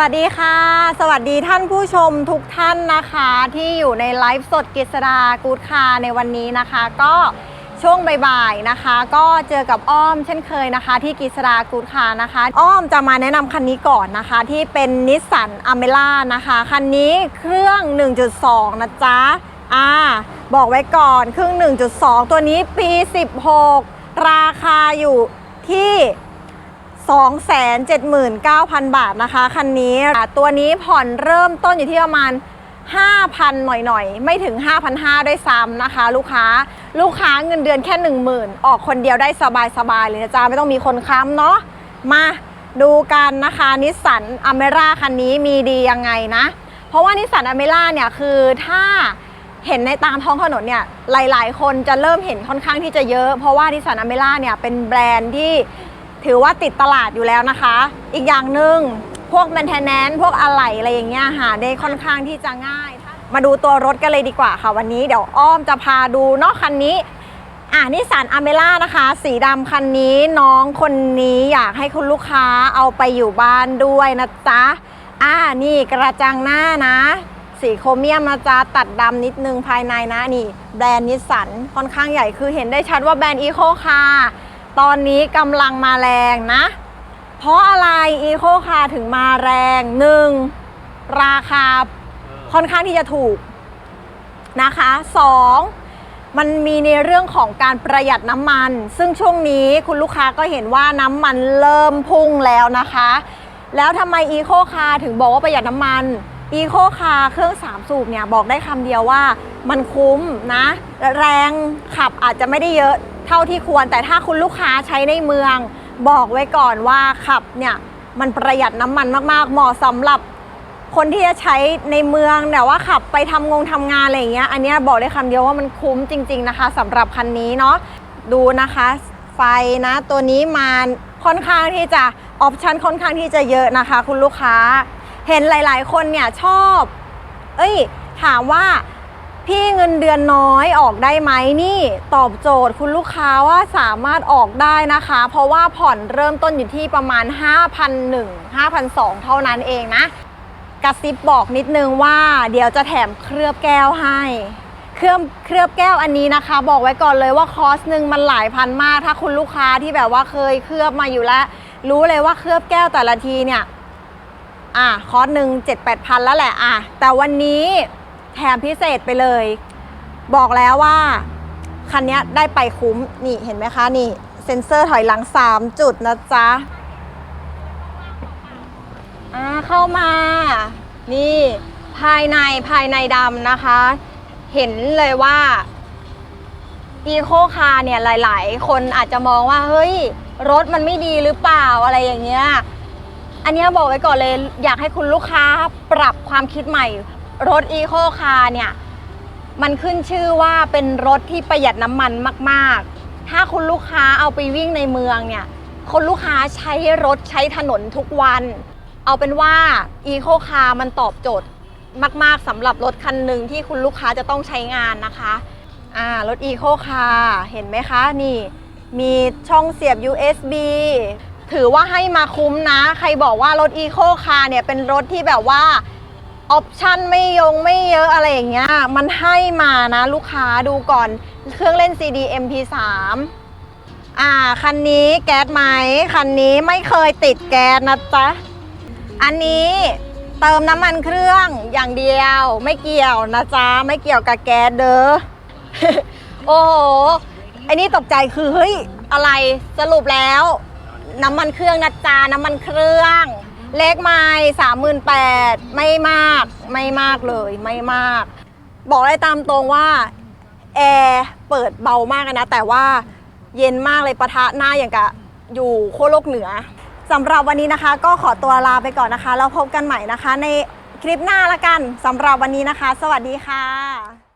วัสดีค่ะ สวัสดีท่านผู้ชมทุกท่านนะคะ ที่อยู่ในไลฟ์สดกฤษดากูดคาในวันนี้นะคะ ก็ช่วงบ่ายๆนะคะ ก็เจอกับอ้อมเช่นเคยนะคะ ที่กฤษดากูดคานะคะ อ้อมจะมาแนะนำคันนี้ก่อนนะคะ ที่เป็นนิสสันอเมล่านะคะ คันนี้เครื่อง 1.2 นะจ๊ะอ่าบอกไว้ก่อนเครื่อง 1.2 ตัวนี้ปี 16 ราคาอยู่ที่ 279,000 บาทนะคะคันนี้ตัวนี้ผ่อนเริ่มต้นอยู่ที่ประมาณ 5,000 หน่อยๆ ไม่ถึง 5,500ด้วยซ้ำนะคะ ลูกค้าลูกค้าเงินเดือนแค่ 10,000 ออกคนเดียวได้สบายๆเลยนะจ๊ะ ไม่ต้องมีคนค้ำเนาะมาดูกันนะคะนิสสันอเมร่าคันนี้มีดียังไงนะ เพราะว่านิสสันอเมร่าเนี่ยคือถ้าเห็นในตามท้องถนนเนี่ยหลาย ๆ คนจะเริ่มเห็นค่อนข้างที่จะเยอะ เพราะว่านิสสันอเมร่าเนี่ยเป็นแบรนด์ที่ ถือว่าติดตลาดอยู่แล้วนะคะ อีกอย่างหนึ่งพวกแมนเทนแนนพวกอะไหล่อะไรอย่างเงี้ยหาได้ค่อนข้างที่จะง่าย มาดูตัวรถกันเลยดีกว่าค่ะวันนี้เดี๋ยวอ้อมจะพาดูนอกคันนี้อ่านิสันอเมล่านะคะ สีดำคันนี้น้องคนนี้อยากให้คุณลูกค้าเอาไปอยู่บ้านด้วยนะจ๊ะอ่านี่กระจังหน้านะ สีโครเมียมนะจ๊ะตัดดำนิดนึงภายในนะนี่ แบรนด์นิสสันค่อนข้างใหญ่คือเห็นได้ชัดว่าแบรนด์อีโคคา ตอนนี้กำลังมาแรงนะ เพราะอะไรอีโคคาถึงมาแรงหนึ่งราคาค่อนข้างที่จะถูกนะคะสองมันมีในเรื่องของการประหยัดน้ำมัน ซึ่งช่วงนี้คุณลูกค้าก็เห็นว่าน้ำมันเริ่มพุ่งแล้วนะคะ แล้วทำไมอีโคคาถึงบอกว่าประหยัดน้ำมันอีโคคาเครื่อง 3 สูบเนี่ย บอกได้คำเดียวว่ามันคุ้มนะ แรงขับอาจจะไม่ได้เยอะ เท่าที่ควร แต่ถ้าคุณลูกค้าใช้ในเมือง บอกไว้ก่อนว่าขับเนี่ยมันประหยัดน้ำมันมากๆ เหมาะสำหรับคนที่จะใช้ในเมืองแต่ว่าขับไปทำงงทำงานอะไรอย่างเงี้ยอันนี้บอกได้คำเดียวว่ามันคุ้มจริง ๆนะคะสำหรับคันนี้เนาะดูนะคะ ไฟนะ ตัวนี้มาค่อนข้างที่จะออปชันค่อนข้างที่จะเยอะนะคะ คุณลูกค้า เห็นหลาย ๆ คนเนี่ยชอบ เอ้ย ถามว่า พี่เงินเดือนน้อยออกได้ไหมนี่ตอบโจทย์คุณลูกค้าว่าสามารถออกได้นะคะ เพราะว่าผ่อนเริ่มต้นอยู่ที่ประมาณ 5,001 5,002 เท่านั้นเองนะ กระซิบบอกนิดนึงว่า เดี๋ยวจะแถมเคลือบแก้วให้เคลือบเคลือบแก้วอันนี้นะคะ บอกไว้ก่อนเลยว่าคอสหนึ่งมันหลายพันมาก ถ้าคุณลูกค้าที่แบบว่าเคยเคลือบมาอยู่แล้ว รู้เลยว่าเคลือบแก้วแต่ละทีเนี่ยอะคอร์สหนึ่งเจ็ดแปดพันแล้วแหละอะแต่วันนี้ แถมพิเศษไปเลย บอกแล้วว่าคันนี้ได้ไปคุ้มนี่เห็นไหมคะนี่เซ็นเซอร์ถอยหลัง 3 จุดนะจ๊ะอ่าเข้ามา นี่ภายในภายในดำนะคะ เห็นเลยว่าอีโคคาเนี่ยหลาย ๆ คนอาจจะมองว่าเฮ้ย รถมันไม่ดีหรือเปล่าอะไรอย่างเงี้ยอันเนี้ยบอกไว้ก่อนเลย อยากให้คุณลูกค้าปรับความคิดใหม่ รถอีโคคาเนี่ยมันขึ้นชื่อว่าเป็นรถที่ประหยัดน้ำมันมากๆ ถ้าคุณลูกค้าเอาไปวิ่งในเมืองเนี่ยคนลูกค้าใช้รถใช้ถนนทุกวัน เอาเป็นว่าอีโคคามันตอบโจทย์มาก ๆสำหรับรถคันหนึ่งที่คุณลูกค้าจะต้องใช้งานนะคะอ่ารถอีโคคาเห็นไหมคะนี่ มีช่องเสียบ USB ถือว่าให้มาคุ้มนะ ใครบอกว่ารถอีโคคาเนี่ยเป็นรถที่แบบว่า ออปชั่นไม่ยงไม่เยอะอะไรอย่างเงี้ยมันให้มานะลูกค้าดูก่อนเครื่องเล่น CD MP3 อ่าคันนี้แก๊สไหมคันนี้ไม่เคยติดแก๊สนะจ๊ะ อันนี้เติมน้ำมันเครื่องอย่างเดียวไม่เกี่ยวนะจ๊ะ ไม่เกี่ยวกับแก๊สเด้อโอ้โหไอ้นี่ตกใจคือเฮ้ยอะไรสรุปแล้ว น้ำมันเครื่องนะจ๊ะน้ำมันเครื่อง เลขไม้สามหมื่นแปดไม่มากไม่มากเลยไม่มาก บอกได้ตามตรงว่าแอร์เปิดเบามากนะ แต่ว่าเย็นมากเลยปะทะหน้าอย่างกับอยู่โคโลกเหนือสำหรับวันนี้นะคะ ก็ขอตัวลาไปก่อนนะคะ แล้วพบกันใหม่นะคะ ในคลิปหน้าละกันสำหรับวันนี้นะคะ สวัสดีค่ะ